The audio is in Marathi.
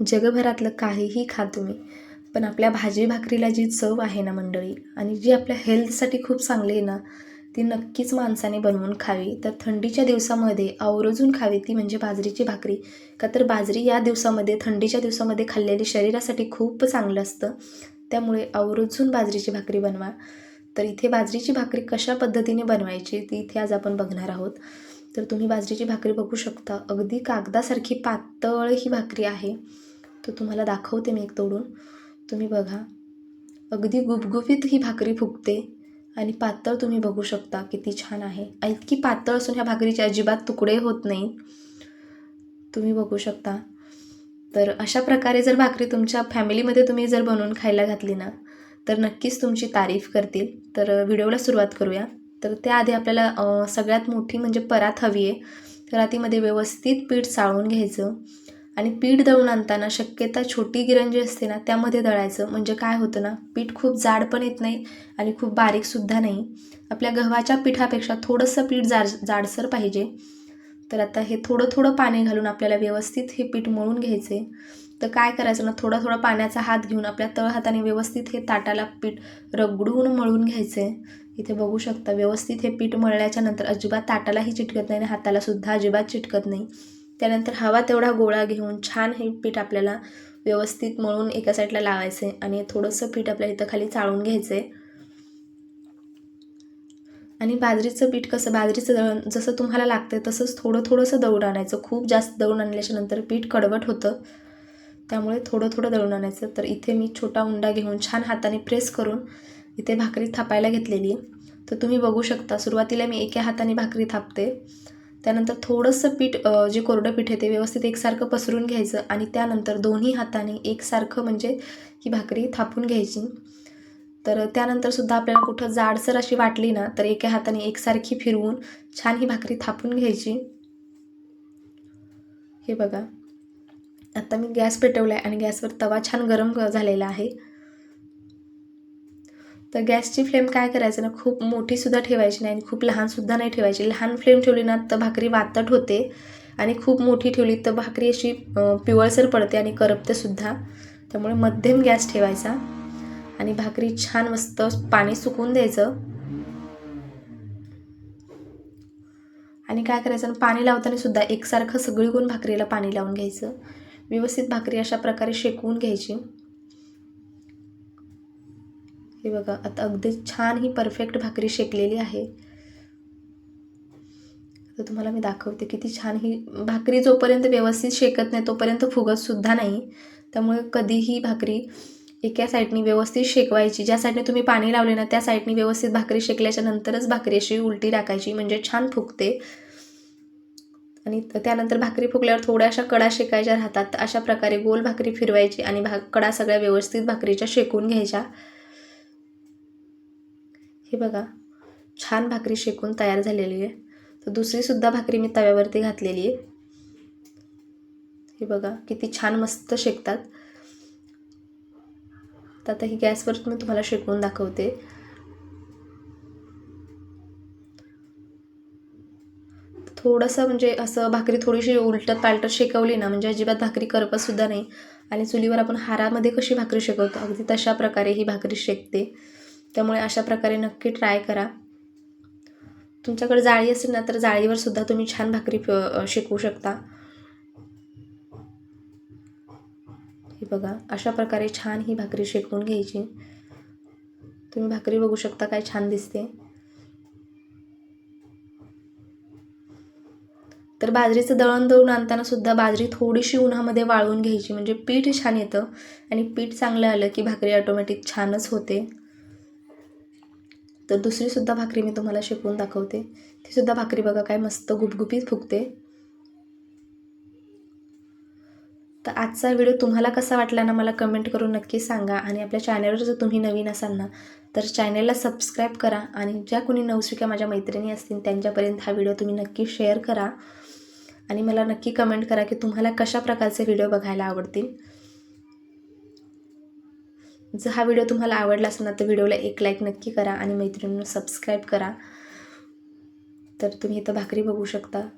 जगभरातलं काहीही खा तुम्ही पण आपल्या भाजी भाकरीला जी चव आहे ना मंडळी आणि जी आपल्या हेल्थसाठी खूप चांगली आहे ना ती नक्कीच माणसाने बनवून खावी. तर थंडीच्या दिवसामध्ये आवर्जून खावी ती म्हणजे बाजरीची भाकरी. का तर बाजरी या दिवसामध्ये थंडीच्या दिवसामध्ये खाल्लेली शरीरासाठी खूप चांगलं असतं. त्यामुळे आवर्जून बाजरीची भाकरी बनवा. तर इथे बाजरीची भाकरी कशा पद्धतीने बनवायची ती इथे आज आपण बघणार आहोत. तर तुम्ही बाजरीची भाकरी बघू शकता. अगदी कागदासारखी पातळ ही भाकरी आहे. तर तुम्हाला दाखवते मी एक तोडून. तुम्ही बघा. अगदी गुबगुबीत ही भाकरी फुगते आणि पातळ तुम्ही बघू शकता किती छान आहे. इतकी पातळ असून ह्या भाकरीचे अजिबात तुकडे होत नाही. तुम्ही बघू शकता. तर अशा प्रकारे जर भाकरी तुमच्या फॅमिलीमध्ये तुम्ही जर बनवून खायला घातली ना तर नक्कीच तुमची तारीफ करतील. तर व्हिडिओला सुरुवात करूया. तर त्याआधी आपल्याला सगळ्यात मोठी म्हणजे परात हवी आहे. परातीमध्ये व्यवस्थित पीठ चाळून घ्यायचं आणि पीठ दळून आणताना शक्यता छोटी गिरण जी असते ना त्यामध्ये दळायचं. म्हणजे काय होतं ना पीठ खूप जाड पण येत नाही आणि खूप बारीकसुद्धा नाही. आपल्या गव्हाच्या पिठापेक्षा थोडंसं पीठ जाड जाडसर पाहिजे. तर आता हे थोडं थोडं पाणी घालून आपल्याला व्यवस्थित हे पीठ मळून घ्यायचे तर काय करायचं ना थोडा थोडा पाण्याचा हात घेऊन आपल्या तळहाताने व्यवस्थित हे ताटाला पीठ रगडून मळून घ्यायचे इथे बघू शकता व्यवस्थित हे पीठ मळल्याच्या नंतर अजिबात ताटालाही चिटकत नाही आणि हातालासुद्धा अजिबात चिटकत नाही. त्यानंतर हवा तेवढा गोळा घेऊन छान हे पीठ आपल्याला व्यवस्थित मळून एका साईडला लावायचे आणि थोडंसं पीठ आपल्याला इथं खाली चाळून घ्यायचं. आणि बाजरीचं पीठ कसं बाजरीचं दळण जसं तुम्हाला लागतं तसंच थोडं थोडंसं दळून आणायचं. खूप जास्त दळून आणल्याच्या नंतर पीठ कडवट होतं त्यामुळे थोडं थोडं दळून आणायचं. तर इथे मी छोटा उंडा घेऊन छान हाताने प्रेस करून इथे भाकरी थापायला घेतलेली तर तुम्ही बघू शकता सुरुवातीला मी एका हाताने भाकरी थापते. त्यानंतर थोडंसं पीठ जे कोरडं पीठ आहे ते व्यवस्थित एकसारखं पसरून घ्यायचं आणि त्यानंतर दोन्ही हाताने एकसारखं म्हणजे ही भाकरी थापून घ्यायची. तर त्यानंतरसुद्धा आपल्याला कुठं जाडसर अशी वाटली ना तर एका हाताने एकसारखी फिरवून छान ही भाकरी थापून घ्यायची. हे बघा. आता मी गॅस पेटवला आहे आणि गॅसवर तवा छान गरम झालेला आहे. तर गॅसची फ्लेम काय करायचं ना खूप मोठीसुद्धा ठेवायची नाही आणि खूप लहानसुद्धा नाही ठेवायची. लहान फ्लेम ठेवली ना तर भाकरी वातट होते आणि खूप मोठी ठेवली तर भाकरी अशी पिवळसर पडते आणि करपतेसुद्धा त्यामुळे मध्यम गॅस ठेवायचा आणि भाकरी छान मस्त पाणी सुकून द्यायचं. आणि काय करायचं पाणी लावताना सुद्धा एकसारखं सगळीकडून भाकरीला पाणी लावून घ्यायचं. व्यवस्थित भाकरी अशा प्रकारे शेकवून घ्यायची. हे बघा आता अगदी छान ही परफेक्ट भाकरी शेकलेली आहे. तर तुम्हाला मी दाखवते किती छान ही भाकरी जोपर्यंत व्यवस्थित शेकत नाही तोपर्यंत फुगतसुद्धा नाही. त्यामुळे कधीही भाकरी एका साईडनी व्यवस्थित शेकवायची ज्या साईडने तुम्ही पाणी लावले ना त्या साईडनी व्यवस्थित भाकरी शेकल्याच्या नंतरच भाकरी अशी उलटी टाकायची म्हणजे छान फुगते. आणि त्यानंतर भाकरी फुगल्यावर थोड्याशा कडा शेकायच्या राहतात अशा प्रकारे गोल भाकरी फिरवायची आणि भा कडा सगळ्या व्यवस्थित भाकरीच्या शेकून घ्यायच्या. हे बघा छान भाकरी शेकून तयार झालेली आहे. तर दुसरीसुद्धा भाकरी मी तव्यावरती घातलेली आहे. हे बघा किती छान मस्त शेकतात. तर आता ही गॅसवर मी तुम्हाला शेकवून दाखवते. थोडंसं म्हणजे असं भाकरी थोडीशी उलटत पालटत शेकवली ना म्हणजे अजिबात भाकरी करपतसुद्धा नाही. आणि चुलीवर आपण हारामध्ये कशी भाकरी शेकवतो? अगदी तशा प्रकारे ही भाकरी शेकते. त्यामुळे अशा प्रकारे नक्की ट्राय करा. तुमच्याकडे जाळी असेल ना तर जाळीवर सुद्धा तुम्ही छान भाकरी शिकवू शकता. हे बघा अशा प्रकारे छान ही भाकरी शेकवून घ्यायची. तुम्ही भाकरी बघू शकता काय छान दिसते. तर बाजरीचं दळण दळून आणताना सुद्धा बाजरी थोडीशी उन्हामध्ये वाळवून घ्यायची म्हणजे पीठ छान येतं. आणि पीठ चांगलं आलं की भाकरी ऑटोमॅटिक छानच होते. तर दुसरीसुद्धा भाकरी मी तुम्हाला शिकवून दाखवते. तीसुद्धा भाकरी बघा काय मस्त गुपगुपीत फुगते. तर आजचा व्हिडिओ तुम्हाला कसा वाटला ना मला कमेंट करून नक्की सांगा आणि आपल्या चॅनलवर जर तुम्ही नवीन असाल ना तर चॅनलला सबस्क्राईब करा आणि ज्या कोणी नवशिक्या माझ्या मैत्रिणी असतील त्यांच्यापर्यंत हा व्हिडिओ तुम्ही नक्की शेअर करा. आणि मला नक्की कमेंट करा की तुम्हाला कशा प्रकारचे व्हिडिओ बघायला आवडतील. जर हा व्हिडिओ तुम्हाला आवडला असेल ना तर व्हिडिओला एक लाईक नक्की करा आणि मैत्रिणींना सबस्क्राईब करा. तर तुम्ही इथं भाकरी बघू शकता.